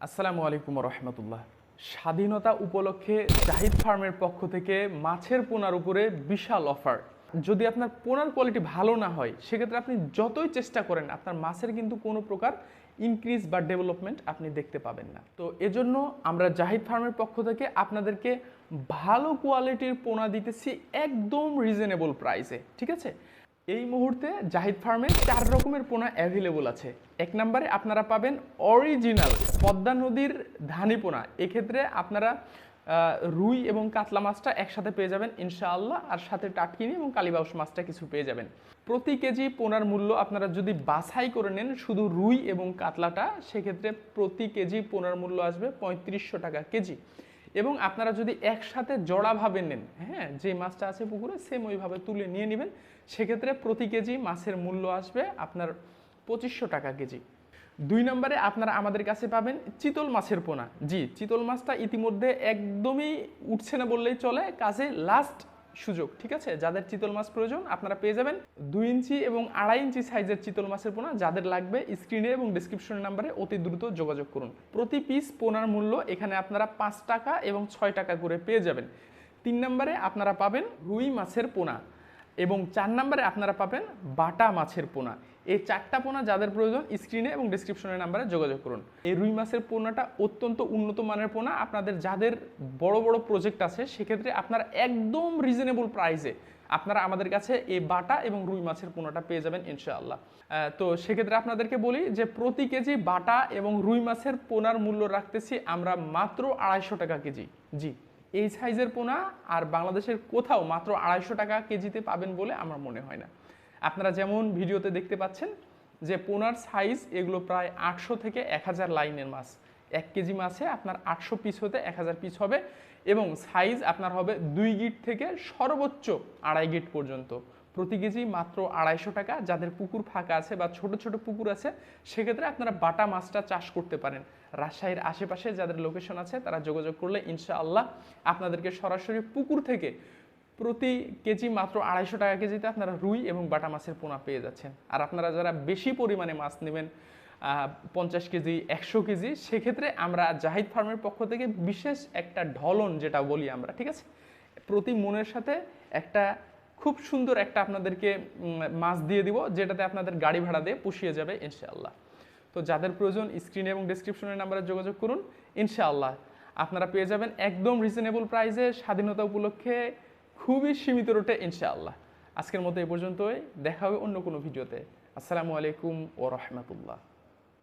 আসসালামু আলাইকুম রহমতুল্লাহ স্বাধীনতা উপলক্ষে জাহিদ ফার্মের পক্ষ থেকে মাছের পোনার উপরে বিশাল অফার। যদি আপনার পোনার কোয়ালিটি ভালো না হয়, সেক্ষেত্রে আপনি যতই চেষ্টা করেন, আপনার মাছের কিন্তু কোনো প্রকার ইনক্রিজ বা ডেভেলপমেন্ট আপনি দেখতে পাবেন না। তো এজন্য আমরা জাহিদ ফার্মের পক্ষ থেকে আপনাদেরকে ভালো কোয়ালিটির পোনা দিতেছি একদম রিজনেবল প্রাইসে ঠিক আছে? এই মুহূর্তে জাহিদ ফার্মে চার রকমের পোনা অ্যাভেলেবল আছে। এক নম্বরে আপনারা পাবেন অরিজিনাল পদ্মা নদীর ধানি পোনা। এক্ষেত্রে আপনারা রুই এবং কাতলা মাছটা একসাথে পেয়ে যাবেন ইনশাআল্লাহ। আর সাথে টাটকিনি এবং কালীবাউস মাছটা কিছু পেয়ে যাবেন। প্রতি কেজি পোনার মূল্য আপনারা যদি বাছাই করে নেন শুধু রুই এবং কাতলাটা, সেক্ষেত্রে প্রতি কেজি পোনার মূল্য আসবে পঁয়ত্রিশশো টাকা কেজি। এবং আপনারা যদি একসাথে জড়াভাবে নেন হ্যাঁ যে মাছটা আছে পুকুরে সেম ওইভাবে তুলে নিয়ে নেবেন, সেক্ষেত্রে প্রতি কেজি মাছের মূল্য আসবে আপনার পঁচিশশো টাকা কেজি। দুই নম্বরে আপনারা আমাদের কাছে পাবেন চিতল মাছের পোনা। জি, চিতল মাছটা ইতিমধ্যে একদমই উঠছে না বললেই চলে, কাজে লাস্ট সুযোগ, ঠিক আছে? যাদের চিতল মাছ প্রয়োজন, আপনারা পেয়ে যাবেন দুই ইঞ্চি এবং আড়াই ইঞ্চি সাইজের চিতল মাছের পোনা। যাদের লাগবে, স্ক্রিনে এবং ডিসক্রিপশন নাম্বারে অতি দ্রুত যোগাযোগ করুন। প্রতি পিস পোনার মূল্য এখানে আপনারা পাঁচ টাকা এবং ছয় টাকা করে পেয়ে যাবেন। তিন নম্বরে আপনারা পাবেন রুই মাছের পোনা। এবং চার নম্বরে আপনারা পাবেন বাটা মাছের পোনা। এই চারটা পোনা যাদের প্রয়োজন স্ক্রিনে এবং ডিসক্রিপশনের নাম্বারে যোগাযোগ করুন। এই রুই মাছের পোনাটা অত্যন্ত উন্নত মানের পোনা। আপনাদের যাদের বড় বড় প্রজেক্ট আছে, সেক্ষেত্রে আপনারা একদম রিজনেবল প্রাইসে আপনারা আমাদের কাছে এই বাটা এবং রুই মাছের পোনাটা পেয়ে যাবেন ইনশাআল্লাহ। তো সেক্ষেত্রে আপনাদেরকে বলি যে প্রতি কেজি বাটা এবং রুই মাছের পোনার মূল্য রাখতেছি আমরা মাত্র আড়াইশো টাকা কেজি। জি। এই সাইজের পোনা আর বাংলাদেশের কোথাও মাত্র আড়াইশো টাকা কেজিতে পাবেন বলে আমার মনে হয় না। আপনারা যেমন ভিডিওতে দেখতে পাচ্ছেন যে পোনার সাইজ এগুলো প্রায় আটশো থেকে এক হাজার লাইনের মাছ। এক কেজি মাছে আপনার আটশো পিস হতে এক হাজার পিস হবে এবং সাইজ আপনার হবে দুই গিট থেকে সর্বোচ্চ আড়াই গিট পর্যন্ত। প্রতি কেজি মাত্র আড়াইশো টাকা। যাদের পুকুর ফাঁকা আছে বা ছোট ছোট পুকুর আছে, সেক্ষেত্রে আপনারা বাটা মাছটা চাষ করতে পারেন। রাজশাহীর আশেপাশে যাদের লোকেশন আছে, তারা যোগাযোগ করলে ইনশাআল্লাহ আপনাদেরকে সরাসরি পুকুর থেকে প্রতি কেজি মাত্র আড়াইশো টাকা কেজিতে আপনারা রুই এবং বাটা মাছের পোনা পেয়ে যাচ্ছেন। আর আপনারা যারা বেশি পরিমাণে মাছ নেবেন পঞ্চাশ কেজি, একশো কেজি, সেক্ষেত্রে আমরা জাহিদ ফার্মের পক্ষ থেকে বিশেষ একটা ঢলন যেটা বলি আমরা, ঠিক আছে? প্রতি মনের সাথে একটা খুব সুন্দর একটা আপনাদেরকে মাছ দিয়ে দিব, যেটাতে আপনাদের গাড়ি ভাড়া দিয়ে পুষিয়ে যাবে, ইনশাআল্লাহ। তো যাদের প্রয়োজন, স্ক্রিনে এবং ডিসক্রিপশনের নাম্বারে যোগাযোগ করুন, ইনশাআল্লাহ। আপনারা পেয়ে যাবেন একদম রিজনেবল প্রাইসে স্বাধীনতা উপলক্ষে খুবই সীমিত রোটে ইনশাআল্লাহ। আজকের মতো এ পর্যন্তই। দেখা হবে অন্য কোনো ভিডিওতে। আসসালামু আলাইকুম ও রহমতুল্লাহ।